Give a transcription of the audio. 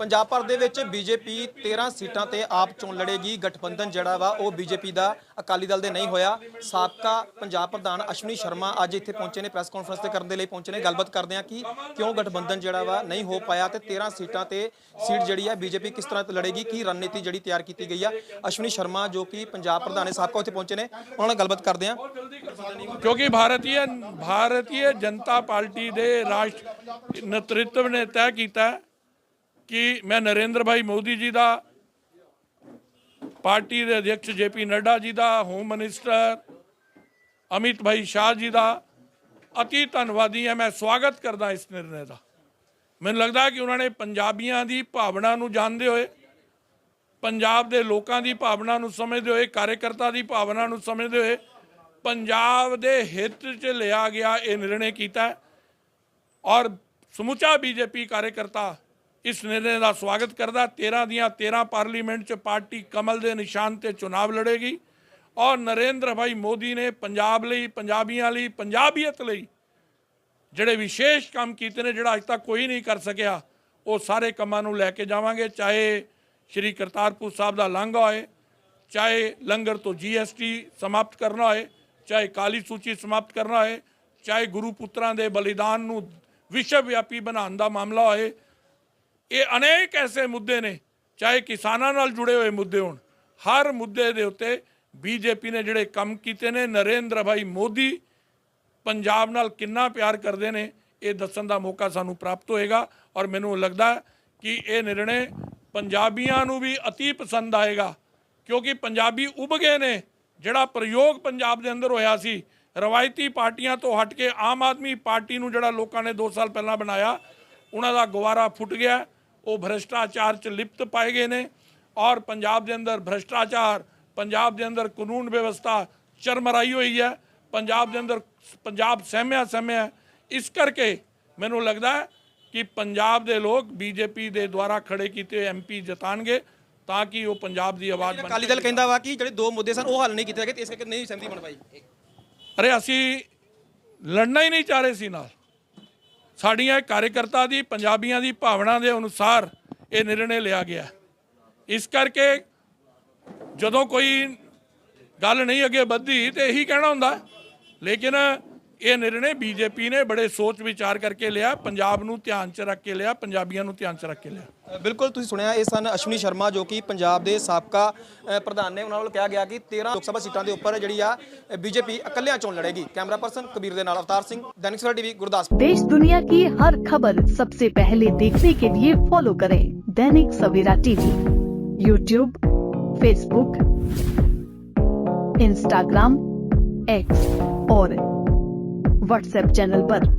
ਪੰਜਾਬ ਭਰ ਦੇ ਵਿੱਚ ਬੀਜੇਪੀ 13 ਸੀਟਾਂ ਤੇ ਆਪ ਚੋਣ ਲੜੇਗੀ। ਗਠਬੰਧਨ ਜਿਹੜਾ ਵਾ, ਉਹ ਬੀਜੇਪੀ ਦਾ ਅਕਾਲੀ ਦਲ ਦੇ ਨਹੀਂ ਹੋਇਆ। ਸਾਬਕਾ ਪੰਜਾਬ ਪ੍ਰਧਾਨ ਅਸ਼ਵਨੀ ਸ਼ਰਮਾ ਅੱਜ ਇੱਥੇ ਪਹੁੰਚੇ ਨੇ, ਪ੍ਰੈਸ ਕਾਨਫਰੰਸ ਤੇ ਕਰਨ ਦੇ ਲਈ ਪਹੁੰਚੇ ਨੇ। ਗੱਲਬਾਤ ਕਰਦੇ ਆ ਕਿ ਕਿਉਂ ਗਠਬੰਧਨ ਜਿਹੜਾ ਵਾ ਨਹੀਂ ਹੋ ਪਾਇਆ ਤੇ 13 ਸੀਟਾਂ ਤੇ ਸੀਟ ਜਿਹੜੀ ਆ ਬੀਜੇਪੀ ਕਿਸ ਤਰ੍ਹਾਂ ਲੜੇਗੀ, ਕੀ ਰਣਨੀਤੀ ਜਿਹੜੀ ਤਿਆਰ ਕੀਤੀ ਗਈ ਆ। ਅਸ਼ਵਨੀ ਸ਼ਰਮਾ ਜੋ ਕਿ ਪੰਜਾਬ ਪ੍ਰਧਾਨ ਨੇ, ਸਾਬਕਾ ਉੱਥੇ ਪਹੁੰਚੇ ਨੇ, ਉਹਨਾਂ ਨਾਲ ਗੱਲਬਾਤ ਕਰਦੇ ਆ ਕਿਉਂਕਿ ਭਾਰਤੀ ਭਾਰਤੀ ਜਨਤਾ ਪਾਰਟੀ ਦੇ ਰਾਸ਼ਟਰ ਨੇਤ੍ਰਿਤਵ ਨੇ ਤੈਅ ਕੀਤਾ ਕਿ ਮੈਂ ਨਰਿੰਦਰ ਭਾਈ ਮੋਦੀ ਜੀ ਦਾ ਪਾਰਟੀ ਦੇ ਅਧਿਕਸ਼ ਜੇਪੀ ਨੱਡਾ ਜੀ ਦਾ, ਹੋਮ ਮਿਨਿਸਟਰ ਅਮਿਤ ਭਾਈ ਸ਼ਾਹ ਜੀ ਦਾ ਅਤੀ ਧੰਨਵਾਦੀ ਹਾਂ। ਮੈਂ ਸਵਾਗਤ ਕਰਦਾ ਇਸ ਨਿਰਣੇ ਦਾ। ਮੈਨੂੰ ਲੱਗਦਾ ਕਿ ਉਹਨਾਂ ਨੇ ਪੰਜਾਬੀਆਂ ਦੀ ਭਾਵਨਾ ਨੂੰ ਜਾਣਦੇ ਹੋਏ, ਪੰਜਾਬ ਦੇ ਲੋਕਾਂ ਦੀ ਭਾਵਨਾ ਨੂੰ ਸਮਝਦੇ ਹੋਏ, ਕਾਰਜਕਰਤਾ ਦੀ ਭਾਵਨਾ ਨੂੰ ਸਮਝਦੇ ਹੋਏ, ਪੰਜਾਬ ਦੇ ਹਿੱਤ 'ਚ ਲਿਆ ਗਿਆ ਇਹ ਨਿਰਣੇ ਕੀਤਾ ਔਰ ਸਮੁੱਚਾ ਬੀਜੇਪੀ ਕਾਰਜਕਰਤਾ ਇਸ ਨਿਰਣੇ ਦਾ ਸਵਾਗਤ ਕਰਦਾ। 13 ਦੀਆਂ 13 ਪਾਰਲੀਮੈਂਟ 'ਚ ਪਾਰਟੀ ਕਮਲ ਦੇ ਨਿਸ਼ਾਨ ਤੇ ਚੁਣਾਵ ਲੜੇਗੀ। ਔਰ ਨਰਿੰਦਰ ਭਾਈ ਮੋਦੀ ਨੇ ਪੰਜਾਬ ਲਈ, ਪੰਜਾਬੀਆਂ ਲਈ, ਪੰਜਾਬੀਅਤ ਲਈ ਜਿਹੜੇ ਵਿਸ਼ੇਸ਼ ਕੰਮ ਕੀਤੇ ਨੇ, ਜਿਹੜਾ ਅੱਜ ਤੱਕ ਕੋਈ ਨਹੀਂ ਕਰ ਸਕਿਆ, ਉਹ ਸਾਰੇ ਕੰਮਾਂ ਨੂੰ ਲੈ ਕੇ ਜਾਵਾਂਗੇ। ਚਾਹੇ ਸ਼੍ਰੀ ਕਰਤਾਰਪੁਰ ਸਾਹਿਬ ਦਾ ਲਾਂਘਾ ਹੋਏ, ਚਾਹੇ ਲੰਗਰ ਤੋਂ ਜੀਐਸਟੀ ਸਮਾਪਤ ਕਰਨਾ ਹੋਏ, ਚਾਹੇ ਕਾਲੀ ਸੂਚੀ ਸਮਾਪਤ ਕਰਨਾ ਹੋਏ, ਚਾਹੇ ਗੁਰੂ ਪੁੱਤਰਾਂ ਦੇ ਬਲੀਦਾਨ ਨੂੰ ਵਿਸ਼ਵ ਵਿਆਪੀ ਬਣਾਉਣ ਦਾ ਮਾਮਲਾ ਹੋਏ ਇਹ ਅਨੇਕ ਐਸੇ ਮੁੱਦੇ ਨੇ, ਚਾਹੇ ਕਿਸਾਨਾਂ ਨਾਲ ਜੁੜੇ ਹੋਏ ਮੁੱਦੇ ਹੋਣ, ਹਰ ਮੁੱਦੇ ਦੇ ਉੱਤੇ ਬੀਜੇਪੀ ਨੇ ਜਿਹੜੇ ਕੰਮ ਕੀਤੇ ਨੇ, ਨਰਿੰਦਰ ਭਾਈ ਮੋਦੀ ਪੰਜਾਬ ਨਾਲ ਕਿੰਨਾ ਪਿਆਰ ਕਰਦੇ ਨੇ, ਇਹ ਦੱਸਣ ਦਾ ਮੌਕਾ ਸਾਨੂੰ ਪ੍ਰਾਪਤ ਹੋਏਗਾ ਔਰ ਮੈਨੂੰ ਲੱਗਦਾ ਕਿ ਇਹ ਨਿਰਣੇ ਪੰਜਾਬੀਆਂ ਨੂੰ ਵੀ ਅਤੀ ਪਸੰਦ ਆਏਗਾ, ਕਿਉਂਕਿ ਪੰਜਾਬੀ ਉਭ ਗਏ ਨੇ, ਜਿਹੜਾ ਪ੍ਰਯੋਗ ਪੰਜਾਬ ਦੇ ਅੰਦਰ ਹੋਇਆ ਸੀ, ਰਵਾਇਤੀ ਪਾਰਟੀਆਂ ਤੋਂ ਹਟ ਕੇ ਆਮ ਆਦਮੀ ਪਾਰਟੀ ਨੂੰ ਜਿਹੜਾ ਲੋਕਾਂ ਨੇ 2 ਸਾਲ ਪਹਿਲਾਂ ਬਣਾਇਆ, ਉਹਨਾਂ ਦਾ ਗਵਾਰਾ ਫੁੱਟ ਗਿਆ ਉਹ ਭ੍ਰਸ਼ਟਾਚਾਰ ਚ ਲਿਪਤ ਪਾਏ ਗਏ ਨੇ ਔਰ ਪੰਜਾਬ ਦੇ ਅੰਦਰ ਭ੍ਰਸ਼ਟਾਚਾਰ ਪੰਜਾਬ ਦੇ ਅੰਦਰ ਕਾਨੂੰਨ ਵਿਵਸਥਾ ਚਰਮਰਾਈ ਹੋਈ ਹੈ ਪੰਜਾਬ ਦੇ ਅੰਦਰ ਪੰਜਾਬ ਸਹਿਮਿਆ ਸਹਿਮਿਆ। ਇਸ ਕਰਕੇ ਮੈਨੂੰ ਲੱਗਦਾ ਹੈ ਕਿ ਪੰਜਾਬ ਦੇ ਲੋਕ ਬੀਜੇਪੀ ਦੇ ਦੁਆਰਾ ਖੜੇ ਕੀਤੇ ਐਮਪੀ ਜਿਤਾਣਗੇ ਤਾਂ ਕਿ ਉਹ ਪੰਜਾਬ ਦੀ ਆਵਾਜ਼ ਬਣ ਅਕਾਲੀ ਦਲ ਕਹਿੰਦਾ ਵਾ ਕਿ ਜਿਹੜੇ ਦੋ ਮੁੱਦੇ ਸਨ ਉਹ ਹੱਲ ਨਹੀਂ ਕੀਤੇ ਗਏ ਤੇ ਇਸ ਕਰਕੇ ਨਹੀਂ ਸਹਿਮਤੀ ਬਣ ਪਾਈ। ਅਰੇ ਅਸੀਂ ਲੜਨਾ ਹੀ ਨਹੀਂ ਚਾਹ ਰਹੇ ਸੀ ਨਾਲ। ਸਾਡੀਆਂ ਕਾਰਜਕਰਤਾ ਦੀ, ਪੰਜਾਬੀਆਂ ਦੀ ਭਾਵਨਾ ਦੇ ਅਨੁਸਾਰ ਇਹ ਨਿਰਣੇ ਲਿਆ ਗਿਆ ਇਸ ਕਰਕੇ ਜਦੋਂ ਕੋਈ ਗੱਲ ਨਹੀਂ ਅੱਗੇ ਵੱਧਦੀ ਤੇ ਇਹੀ ਕਹਿਣਾ ਹੁੰਦਾ। ਲੇਕਿਨ ਇਹ ਨਿਰਣੇ ਬੀਜੇਪੀ ਨੇ ਬੜੇ ਸੋਚ ਵਿਚਾਰ ਕਰਕੇ ਲਿਆ ਪੰਜਾਬ ਨੂੰ ਧਿਆਨ 'ਚ ਰੱਖ ਕੇ ਲਿਆ ਪੰਜਾਬੀਆਂ ਨੂੰ ਧਿਆਨ 'ਚ ਰੱਖ ਕੇ ਲਿਆ ਅ, ਬਿਲਕੁਲ ਤੁਸੀਂ ਸੁਣਿਆ ਇਹ ਸਨ ਅਸ਼ਵਨੀ ਸ਼ਰਮਾ ਜੋ ਕਿ ਪੰਜਾਬ ਦੇ ਸਾਬਕਾ ਅ, ਪ੍ਰਧਾਨ ਨੇ ਉਹਨਾਂ ਵੱਲੋਂ ਕਿਹਾ ਗਿਆ ਕਿ 13 ਲੋਕ ਸਭਾ ਸੀਟਾਂ ਦੇ ਉੱਪਰ ਜਿਹੜੀ ਆ ਬੀਜੇਪੀ ਇਕੱਲਿਆਂ ਚੋਣ ਲੜੇਗੀ ਕੈਮਰਾ ਪਰਸਨ ਕਬੀਰ ਦੇ ਨਾਲ ਅਵਤਾਰ ਸਿੰਘ ਦੈਨਿਕ ਸਵੇਰਾ ਟੀਵੀ ਗੁਰਦਾਸਪੁਰ देश दुनिया की हर खबर सबसे पहले देखने के लिए फॉलो करें Dainik Savera TV YouTube Facebook Instagram X और व्हाट्सएप चैनल पर।